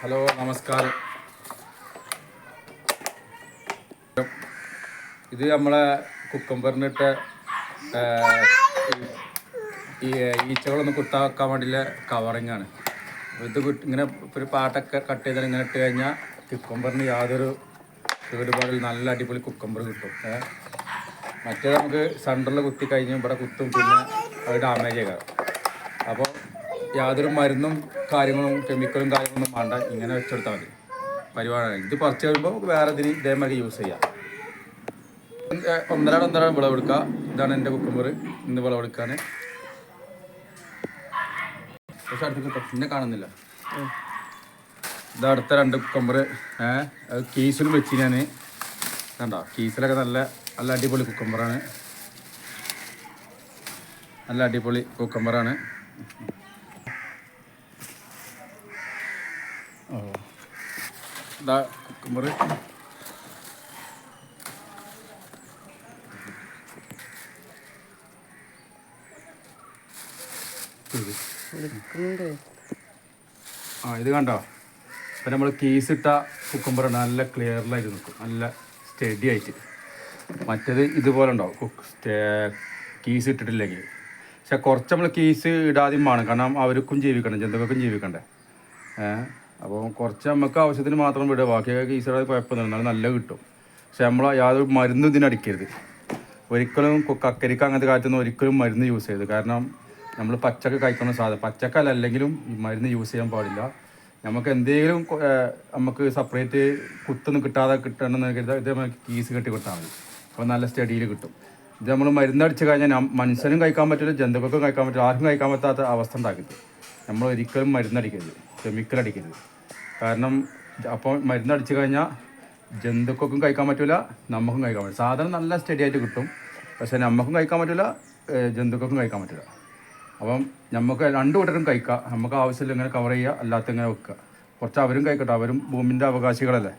Hello നമസ്കാരം. ഇത് നമ്മളെ കുക്കമ്പറിനിട്ട ഈ ഈച്ചകളൊന്നും കുത്താക്കാൻ വേണ്ടിയുള്ള കവറിങ് ആണ്. ഇത് ഇങ്ങനെ ഒരു പാട്ടൊക്കെ കട്ട് ചെയ്താൽ ഇങ്ങനെ ഇട്ട് കഴിഞ്ഞാൽ കുക്കമ്പറിന് യാതൊരു കേടുപാടിൽ നല്ല അടിപൊളി കുക്കമ്പർ കിട്ടും. മറ്റേ നമുക്ക് സെന്ററിൽ കുത്തി കഴിഞ്ഞ് ഇവിടെ കുത്തും പിന്നെ അത് ഡാമേജ് ആകാം അപ്പോൾ യാതൊരു മരുന്നും കാര്യങ്ങളും കെമിക്കലും കാര്യങ്ങളൊന്നും വേണ്ട. ഇങ്ങനെ വെച്ചെടുത്താൽ മതി. പരിപാടിയാണ് ഇത് പറിച്ച് കഴിയുമ്പോൾ വേറെ ഇതിന് ഇതേമാതിരി യൂസ് ചെയ്യാം. ഒന്നര ഒന്നര വിളവെടുക്കുക ഇതാണ് എന്റെ കുക്കുമ്പർ ഇന്ന് വിളവെടുക്കാൻ പക്ഷെ അടുത്ത് പിന്നെ കാണുന്നില്ല. ഇത് അടുത്ത രണ്ട് കുക്കമ്പർ ഏഹ് കീസിലും വെച്ച് ഞാൻ കണ്ടോ? കീസിലൊക്കെ നല്ല നല്ല അടിപൊളി കുക്കമ്പറാണ് നല്ല അടിപൊളി കുക്കമ്പറാണ് ഇതാ കുക്കുമ്പർ ആ ഇത് കണ്ടോ? ഇപ്പം നമ്മൾ കീസ് ഇട്ട കുക്കുമ്പർ നല്ല ക്ലിയറിലായിട്ട് നിൽക്കും നല്ല സ്റ്റഡി ആയിട്ട്. മറ്റേത് ഇതുപോലെ ഉണ്ടാവും. കുക്ക് കീസ് ഇട്ടിട്ടില്ലെങ്കിൽ. പക്ഷെ കുറച്ച് നമ്മൾ കീസ് ഇടാതെയും വേണം. കാരണം അവർക്കും ജീവിക്കണം ജന്തുക്കൾക്കും ജീവിക്കണ്ടേ? അപ്പോൾ കുറച്ച് നമുക്ക് ആവശ്യത്തിന് മാത്രം വിടുക. ബാക്കിയൊക്കെ കീസറായി കുഴപ്പമൊന്നും എന്നാലും നല്ല കിട്ടും. പക്ഷെ നമ്മൾ യാതൊരു മരുന്നും ഇതിനടിക്കരുത് ഒരിക്കലും കക്കരിക്ക അങ്ങനത്തെ കാറ്റൊന്നും ഒരിക്കലും മരുന്ന് യൂസ് ചെയ്യരുത്. കാരണം നമ്മൾ പച്ചക്ക കഴിക്കുന്ന സാധനം പച്ചക്കല്ല അല്ലെങ്കിലും മരുന്ന് യൂസ് ചെയ്യാൻ പാടില്ല. നമുക്ക് എന്തെങ്കിലും നമുക്ക് സെപ്പറേറ്റ് കുത്തൊന്നും കിട്ടാതെ കിട്ടണമെന്ന് കരുതാൽ നമുക്ക് കീസ് കെട്ടി കിട്ടാൻ മതി. അപ്പോൾ നല്ല സ്റ്റഡിയിൽ കിട്ടും. ഇത് നമ്മൾ മരുന്നടിച്ച് കഴിഞ്ഞാൽ മനുഷ്യനും കഴിക്കാൻ പറ്റില്ല ജന്തുക്കൾക്കും കഴിക്കാൻ പറ്റില്ല ആർക്കും കഴിക്കാൻ പറ്റാത്ത അവസ്ഥ ഉണ്ടാക്കരുത്. നമ്മൾ ഒരിക്കലും മരുന്നടിക്കരുത്. കെമിക്കൽ അടിക്കരുത് കാരണം അപ്പോൾ മരുന്നടിച്ച് കഴിഞ്ഞാൽ ജന്തുക്കൾക്കും കഴിക്കാൻ പറ്റില്ല നമുക്കും കഴിക്കാൻ പറ്റില്ല സാധനം നല്ല സ്റ്റഡി ആയിട്ട് കിട്ടും. പക്ഷേ നമുക്കും കഴിക്കാൻ പറ്റില്ല ജന്തുക്കൾക്കും കഴിക്കാൻ പറ്റില്ല അപ്പം നമുക്ക് രണ്ടു കൂട്ടരും കഴിക്കാം. നമുക്ക് ആവശ്യമില്ല ഇങ്ങനെ കവർ ചെയ്യുക അല്ലാത്ത ഇങ്ങനെ വെക്കുക കുറച്ച് അവരും കഴിക്കട്ടെ. അവരും ഭൂമിന്റെ അവകാശികളല്ലേ.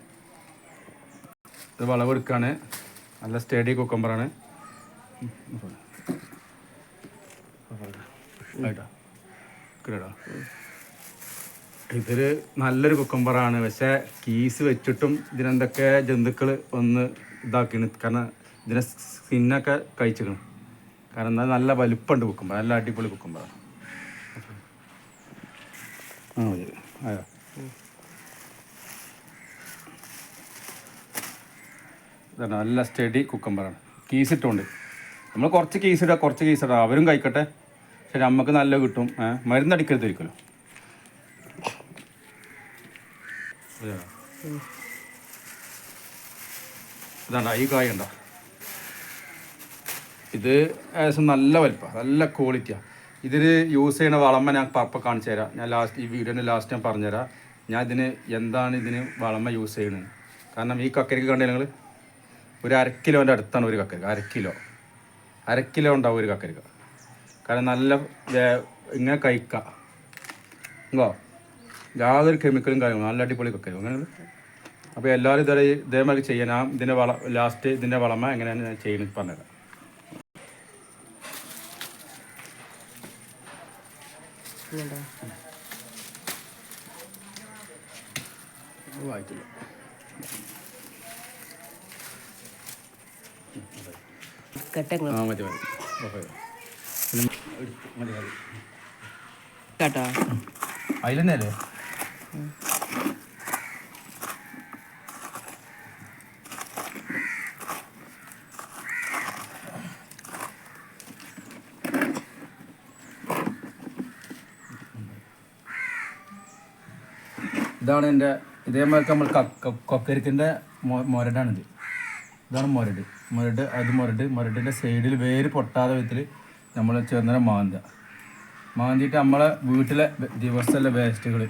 ഇത് വളവെടുക്കുകയാണ് നല്ല സ്റ്റേഡി കുക്കമ്പറാണ് ആയിട്ടോ? കിടോ ഇതൊരു നല്ലൊരു കുക്കമ്പറാണ് പക്ഷേ കീസ് വെച്ചിട്ടും ഇതിനെന്തൊക്കെ ജന്തുക്കൾ ഒന്ന് ഇതാക്കിണ്. കാരണം ഇതിനെ സ്കിന്നൊക്കെ കഴിച്ചിക്കണം കാരണം എന്നാൽ നല്ല വലുപ്പുണ്ട് കുക്കുമ്പർ നല്ല അടിപൊളി കുക്കുമ്പറാണ് ആ. നല്ല സ്റ്റഡി കുക്കമ്പറാണ് കീസിട്ടുണ്ട് നമ്മൾ കുറച്ച് കീസ് ഇടുക കുറച്ച് കീസ് ഇടുക അവരും കഴിക്കട്ടെ. പക്ഷെ നമുക്ക് നല്ല കിട്ടും. മരുന്നടിക്കരുത് ഒരിക്കലും. ഇതാ. ഇതാണ്ട ഈ കായ ഉണ്ടോ ഇത് ഏകദേശം നല്ല വലിപ്പം നല്ല ക്വാളിറ്റിയാണ് ഇതിൽ യൂസ് ചെയ്യണ വളമ ഞാൻ പപ്പ കാണിച്ചു തരാം. ഞാൻ ലാസ്റ്റ് ഈ വീഡിയോന്റെ ലാസ്റ്റ് ഞാൻ പറഞ്ഞുതരാം ഞാൻ ഇതിന് എന്താണ് ഇതിന് വളമ യൂസ് ചെയ്യുന്നത് കാരണം ഈ കക്കരിക്ക് കണ്ടേ നിങ്ങൾ ഒരു അര കിലോന്റെ അടുത്താണ് ഒരു കക്കരിക്ക അര കിലോ. അര കിലോ ഉണ്ടാവും ഒരു കക്കരിക്ക. കാരണം നല്ല ഇങ്ങനെ കഴിക്കാം. ഇങ്ങോ യാതൊരു കെമിക്കലും കാര്യങ്ങളും നല്ല അടിപൊളി കക്കരിക്ക അങ്ങനെ അപ്പോൾ എല്ലാവരും ഇതേ ഇതേമാതിരി ചെയ്യാൻ ആ ഇതിന്റെ വള ലാസ്റ്റ് ഇതിന്റെ വളമ എങ്ങനെയാണ് ഞാൻ ചെയ്യുന്നത് പറഞ്ഞത് വായിക്കില്ല ആ മതി മതി ഓക്കെ പിന്നെ മതി മതി. ഇതാണ് എന്റെ ഇതേമാതിരി നമ്മൾ കൊക്കരിക്കിന്റെ മൊരടാണിത്. ഇതാണ് മുരട്. മുരട് അത് മുരട്. മുരടിന്റെ സൈഡിൽ വേര് പൊട്ടാതെ വിധത്തിൽ നമ്മൾ ചേർന്ന മാന്ത മാന്തിയിട്ട് നമ്മളെ വീട്ടിലെ ദിവസത്തിലെ വേസ്റ്റുകൾ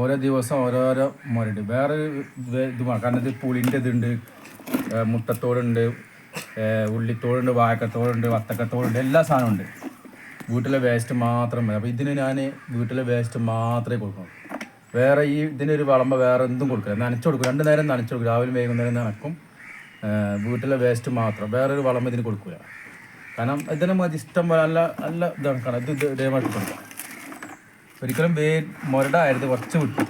ഓരോ ദിവസം ഓരോരോ മുരട് വേറെ ഇതുമാണ് കാരണം ഇത് പുളിന്റെ ഇതുണ്ട് മുട്ടത്തോടുണ്ട് ഉള്ളിത്തോടുണ്ട് വാഴക്കത്തോടുണ്ട് വത്തക്കത്തോടുണ്ട് എല്ലാ സാധനവും ഉണ്ട് വീട്ടിലെ വേസ്റ്റ് മാത്രം മതി. അപ്പോൾ ഇതിന് ഞാൻ വീട്ടിലെ വേസ്റ്റ് മാത്രമേ കൊടുക്കണം വേറെ ഈ ഇതിനൊരു വളമ്പ വേറെ എന്തും കൊടുക്കില്ല. നനച്ചു കൊടുക്കും. രണ്ട് നേരം നനച്ചു കൊടുക്കും. രാവിലെ വൈകുന്നേരം നനക്കും. വീട്ടിലെ വേസ്റ്റ് മാത്രം. വേറൊരു വളമ്പ ഇതിന് കൊടുക്കില്ല കാരണം ഇതിനെ മതി ഇഷ്ടം പോലെ നല്ല നല്ല ഇതാണ് കാണാം ഇത് ഇതേമായിട്ട് ഒരിക്കലും വേ മുരടായത് കുറച്ച് വിട്ടു.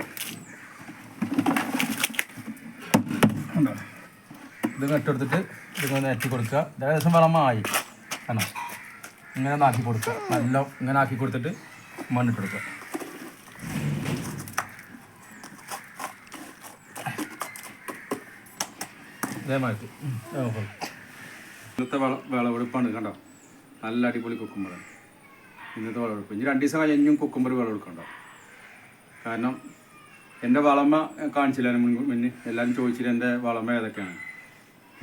ഇത് കെട്ടെടുത്തിട്ട് ഇതിങ്ങനെ നെറ്റി കൊടുക്കുക. ഏകദേശം വളമായി കാരണം ഇങ്ങനെ നാക്കി കൊടുക്കുക. നല്ല ഇങ്ങനെ ആക്കി കൊടുത്തിട്ട് മണ്ണിട്ട് കൊടുക്കുക. ഇതേമാതിരി. ഇന്നത്തെ വള വിളവെടുപ്പാണ് കണ്ടോ? നല്ല അടിപൊളി കുക്കുമ്പറാണ് ഇന്നത്തെ വിളവെടുപ്പ്. ഇനി രണ്ട് ദിവസം കഴിഞ്ഞും കുക്കുമ്പർ വിളവെടുക്കണ്ടോ? കാരണം എന്റെ വളമ കാണിച്ചില്ല മുൻ മുന്നേ. എല്ലാവരും ചോദിച്ചിട്ട് എന്റെ വളമ ഏതൊക്കെയാണ്.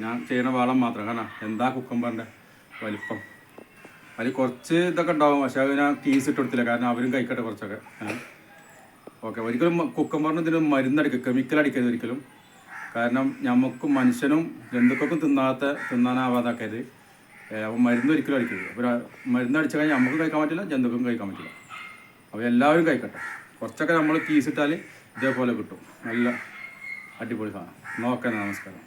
ഞാൻ ചെയ്യുന്ന വളം മാത്രം. കാരണം എന്താ കുക്കുമ്പറിന്റെ വലിപ്പം? അതിൽ കുറച്ച് ഇതൊക്കെ ഉണ്ടാവും. പക്ഷേ അത് ഞാൻ കീസ് ഇട്ട് കൊടുത്തില്ല. കാരണം അവരും കഴിക്കട്ടെ കുറച്ചൊക്കെ. ഓക്കെ. ഒരിക്കലും കുക്കുമ്പറിന് ഇതിന് മരുന്നടിക്കുക കെമിക്കൽ അടിക്കരുത് ഒരിക്കലും. കാരണം നമുക്കും മനുഷ്യനും ജന്തുക്കൾക്കും തിന്നാത്ത തിന്നാനാവാതാക്കരുത്. അപ്പോൾ മരുന്ന് ഒരിക്കലും അടിക്കരുത്. അപ്പോൾ മരുന്ന് അടിച്ചു കഴിഞ്ഞാൽ നമുക്ക് കഴിക്കാൻ പറ്റില്ല ജന്തുക്കും കഴിക്കാൻ പറ്റില്ല. അപ്പോൾ എല്ലാവരും കഴിക്കട്ടെ. കുറച്ചൊക്കെ നമ്മൾ കീസിട്ടാൽ ഇതേപോലെ കിട്ടും. നല്ല അടിപൊളി സാധനം. നോക്കാൻ നമസ്കാരം.